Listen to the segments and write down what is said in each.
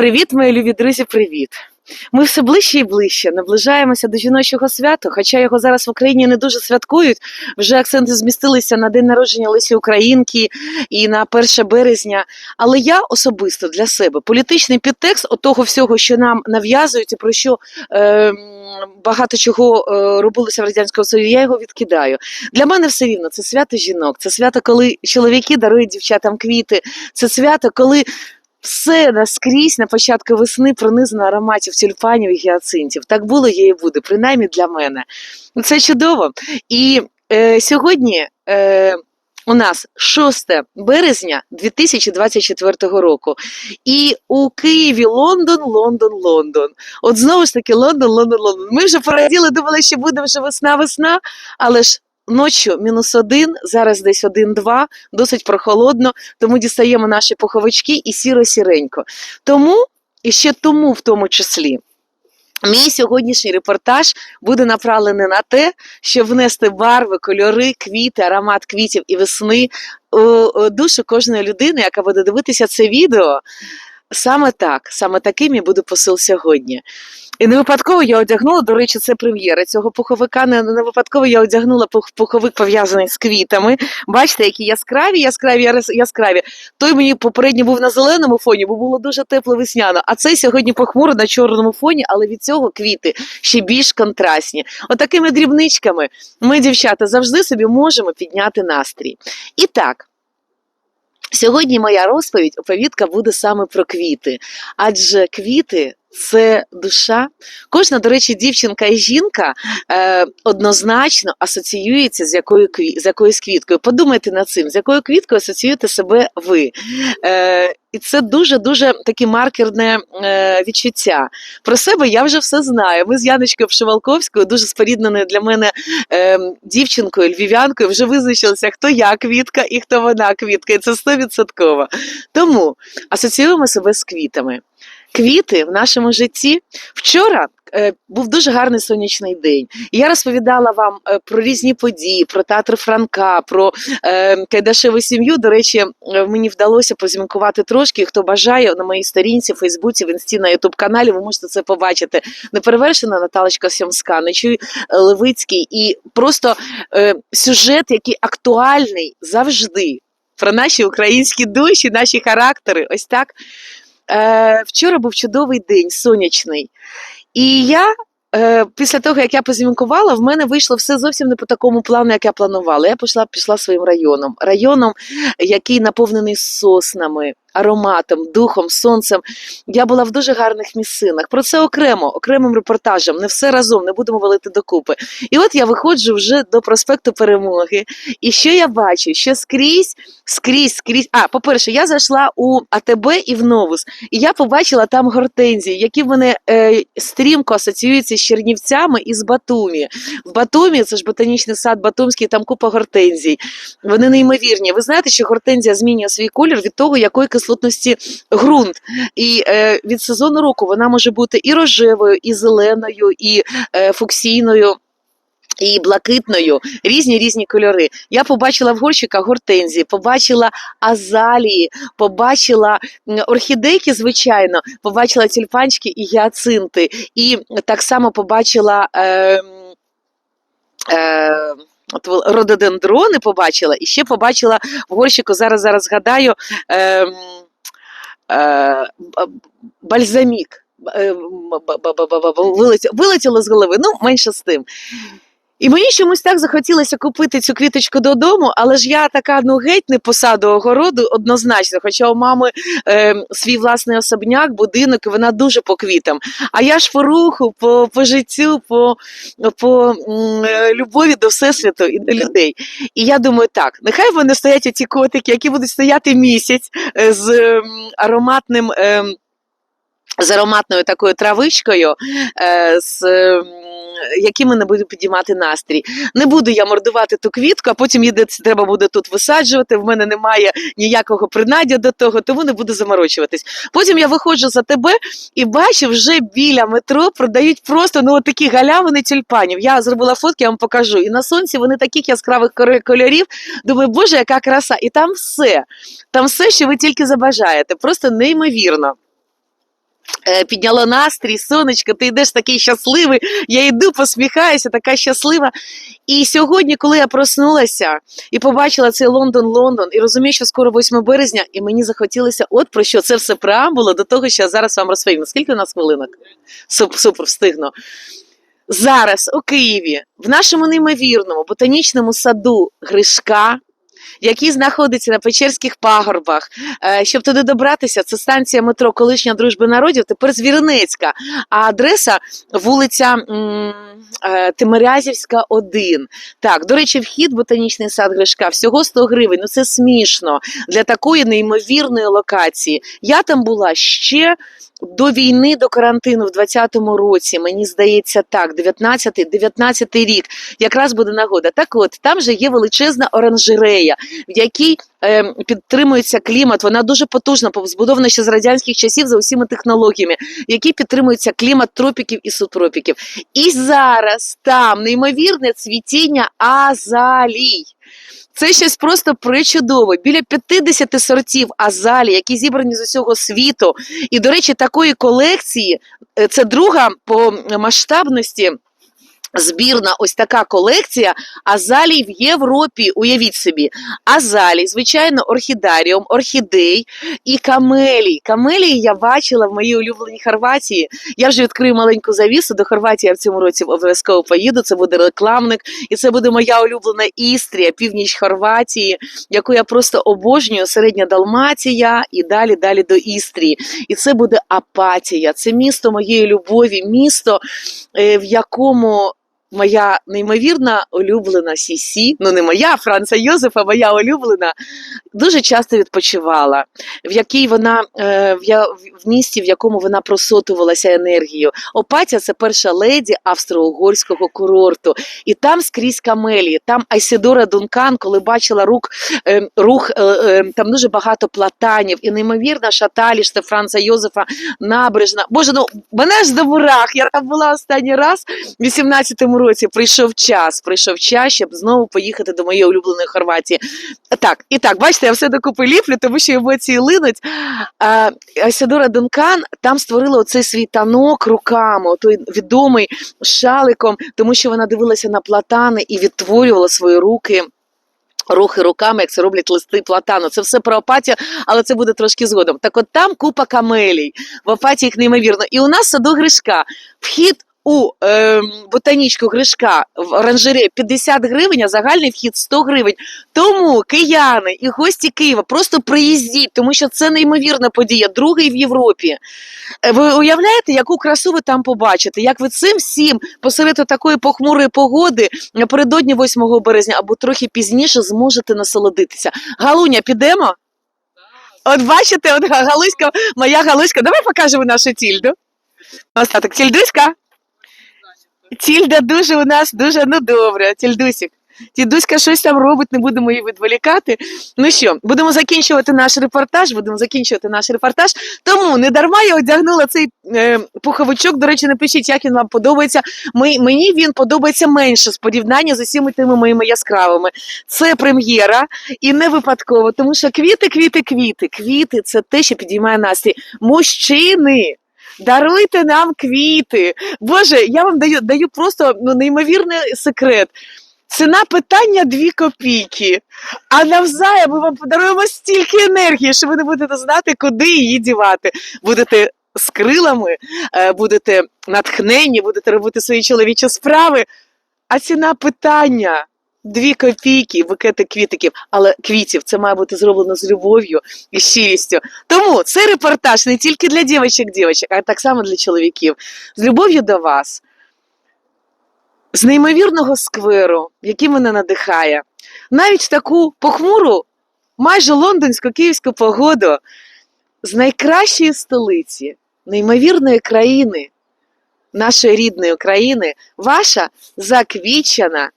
Привіт, мої любі друзі, привіт! Ми все ближче і ближче наближаємося до жіночого свята, хоча його зараз в Україні не дуже святкують. Вже акценти змістилися на день народження Лесі Українки і на 1 березня. Але я особисто для себе політичний підтекст от всього, що нам нав'язують, і про що е, багато чого е, робилося в радянському Союзі, я його відкидаю. Для мене все рівно це свято жінок, це свято, коли чоловіки дарують дівчатам квіти, це свято, коли все наскрізь на початку весни пронизано ароматів тюльпанів і гіацинтів. Так було, є і буде, принаймні для мене. Ну, Це чудово. І е, сьогодні е, у нас 6 березня 2024 року. І у Києві Лондон, Лондон, Лондон. От знову ж таки Лондон, Лондон, Лондон. Ми вже пораділи, думали, що буде вже весна, весна, але ж. Ночі мінус один, зараз десь один-два, досить прохолодно, тому дістаємо наші пуховички і сіро-сіренько. Тому, і ще тому, в тому числі, мій сьогоднішній репортаж буде направлений на те, щоб внести барви, кольори, квіти, аромат квітів і весни у душу кожної людини, яка буде дивитися це відео. Саме так, саме таким і буде посил сьогодні. І не випадково я одягнула, до речі, це прем'єра цього пуховика. Не, не випадково я одягнула пуховик пов'язаний з квітами. Бачите, які яскраві, яскраві, яскраві. Той мені попередньо був на зеленому фоні, бо було дуже тепло весняно. А цей сьогодні похмуро на чорному фоні, але від цього квіти ще більш контрастні. Отакими дрібничками ми, дівчата, завжди собі можемо підняти настрій. І так. Сьогодні моя розповідь, оповідка буде саме про квіти, адже квіти це душа. Кожна, до речі, дівчинка і жінка е, однозначно асоціюється з якою з якоюсь квіткою. Подумайте над цим, з якою квіткою асоціюєте себе ви. Е, і це дуже дуже таке маркерне е, відчуття. Про себе я вже все знаю. Ми з Яночкою Пшивалковською, дуже спорідненою для мене е, дівчинкою, львів'янкою, вже визначилися, хто я квітка і хто вона квітка. І це стовідсотково. Тому асоціюємо себе з квітами. Квіти в нашому житті вчора. е, Був дуже гарний сонячний день. І я розповідала вам е, про різні події, про театр Франка, про е, Кайдашеву сім'ю. До речі, мені вдалося позімкувати трошки. Хто бажає на моїй сторінці, Фейсбуці, в інсті на Ютуб каналі, ви можете це побачити. Неперевершена Наталочка Сьомська, Нечуй Левицький, і просто сюжет, який актуальний завжди про наші українські душі, наші характери. Ось так. Е, вчора був чудовий день, сонячний. І я. е, Після того, як я позімкувала, в мене вийшло все зовсім не по такому плану, як я планувала. Я пішла, пішла своїм районом. Районом, який наповнений соснами, ароматом, духом, сонцем. Я була в дуже гарних місцинах. Про це окремо, окремим репортажем, не все разом, не будемо валити докупи. І от я виходжу вже до проспекту Перемоги. І що я бачу? Що скрізь, скрізь, скрізь. А, по-перше, я зайшла у АТБ і в Новус, і я побачила там гортензії, які в мене е, стрімко асоціюються з Чернівцями і з Батумі. В Батумі це ж ботанічний сад Батумський, там купа гортензій. Вони неймовірні. Ви знаєте, що гортензія змінює свій колір від того, якої кислотності ґрунт. І е, від сезону року вона може бути і рожевою, і зеленою, і е, фуксійною. І блакитною різні різні кольори. Я побачила в горщиках гортензії, побачила азалії, побачила орхідейки, звичайно, побачила тюльпанчики і гіацинти. І так само побачила. Е, е, От рододендрони побачила, і ще побачила в горщику, зараз зараз згадаю, е, е, бальзамік. Е, м, ба- ба- ба- ба- ба- вилетіло, вилетіло з голови, ну менше з тим. І мені чомусь так захотілося купити цю квіточку додому, але ж я така ну геть не посаду огороду однозначно. Хоча у мами е, свій власний особняк, будинок, і вона дуже по квітам. А я ж по руху, по, по життю, по, по е, любові до всесвіту і до людей. І я думаю, так, нехай вони стоять оці котики, які будуть стояти місяць е, з ем, ароматним. ем, з ароматною такою травичкою, е, з якими не буду підіймати настрій. Не буду я мордувати ту квітку, а потім її треба буде тут висаджувати. В мене немає ніякого принаддя до того, тому не буду заморочуватись. Потім я виходжу за тебе і бачу, вже біля метро продають просто ну такі галявини тюльпанів. Я зробила фотки, я вам покажу. І на сонці вони таких яскравих кольорів. Думаю, боже, яка краса! І там все. Там все, що ви тільки забажаєте. Просто неймовірно. Е, підняло настрій, сонечко, ти йдеш такий щасливий. Я йду, посміхаюся, така щаслива. І сьогодні, коли я проснулася і побачила цей Лондон, Лондон, і розумію, що скоро 8 березня, і мені захотілося, от про що це все преамбула до того, що я зараз вам розповім. Скільки у нас хвилинок? Суп, супер, встигну. Зараз у Києві, в нашому неймовірному ботанічному саду Гришка, який знаходиться на Печерських пагорбах. Е, Щоб туди добратися, це станція метро Колишня дружби народів, тепер Звіринецька. А адреса вулиця е, Тимирязівська, 1. Так, до речі, вхід ботанічний сад Гришка всього 100 гривень. Ну це смішно для такої неймовірної локації. Я там була ще. До війни, до карантину в 20-му році, мені здається, так, 19-й 19 рік, якраз буде нагода. Так от, там же є величезна оранжерея, в якій е, підтримується клімат. Вона дуже потужна, збудована ще з радянських часів за усіма технологіями, в якій підтримується клімат тропіків і субтропіків. І зараз там неймовірне цвітіння азалій. Це щось просто причудове. Біля 50 сортів азалій, які зібрані з усього світу. І, до речі, такої колекції е, це друга по масштабності. Збірна ось така колекція азалій в Європі. Уявіть собі, азалій, звичайно, орхідаріум, орхідей і камелій. Камелії я бачила в моїй улюбленій Хорватії. Я вже відкрию маленьку завісу до Хорватії. Я в цьому році обов'язково поїду. Це буде рекламник, і це буде моя улюблена Істрія, північ Хорватії, яку я просто обожнюю. Середня Далмація і далі далі до Істрії. І це буде Апатія. Це місто моєї любові, місто, е, в якому. Моя неймовірна улюблена Сісі, ну не моя, Франца Йозефа, моя улюблена, дуже часто відпочивала, в якій вона е, в, місті, в якому вона просотувалася енергією. Опатія це перша леді австро-угорського курорту. І там скрізь камелії, там Айсідора Дункан, коли бачила рук, е, рух, е, там дуже багато платанів, і неймовірна шаталі що Франца Йозефа набережна. Боже, ну мене ж до мурах. Я там була останній раз в 18-му році. Прийшов час, прийшов час, щоб знову поїхати до моєї улюбленої Хорватії. Так, і так, бачите, я все докупи ліплю, тому що емоції линуть. А, Асідора Дункан там створила оцей свій танок руками, той відомий шаликом, тому що вона дивилася на платани і відтворювала свої руки. Рухи руками, як це роблять листи платану. Це все про апатію, але це буде трошки згодом. Так от там купа камелій. В апатії їх неймовірно. І у нас садок Гришка. Вхід у е, ботанічку Гришка в оранжереї 50 гривень, а загальний вхід 100 гривень. Тому кияни і гості Києва просто приїздіть, тому що це неймовірна подія, другий в Європі. Е, Ви уявляєте, яку красу ви там побачите? Як ви цим всім посеред такої похмурої погоди напередодні 8 березня або трохи пізніше зможете насолодитися? Галуня, підемо? От бачите, от Га- Галуська, моя Галуська, давай покажемо нашу тільду. Остаток, тільдуська? Тільда дуже у нас дуже ну добре, тільдусік. Тідуська щось там робить, не будемо її відволікати. Ну що, будемо закінчувати наш репортаж. Будемо закінчувати наш репортаж. Тому не дарма я одягнула цей е, пуховичок. До речі, напишіть, як він вам подобається. Ми, мені він подобається менше з порівняння з усіма тими моїми яскравими. Це прем'єра і не випадково, тому що квіти, квіти, квіти. Квіти це те, що підіймає настрій. Мужчини. Даруйте нам квіти. Боже, я вам даю, даю просто ну, неймовірний секрет. Ціна питання 2 копійки. А навзаєм ми вам подаруємо стільки енергії, що ви не будете знати, куди її дівати. Будете з крилами, е, будете натхнені, будете робити свої чоловічі справи. А ціна питання 2 копійки, букети квітиків. Але квітів це має бути зроблено з любов'ю і щирістю. Тому цей репортаж не тільки для дівчаток-дівчаток, а так само для чоловіків. З любов'ю до вас з неймовірного скверу, який мене надихає, навіть таку похмуру, майже лондонську київську погоду, з найкращої столиці, неймовірної країни, нашої рідної країни, ваша заквічена.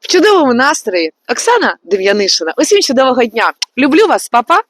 В чудовому настрої Оксана Дем'янишина. Усім чудового дня. Люблю вас, папа.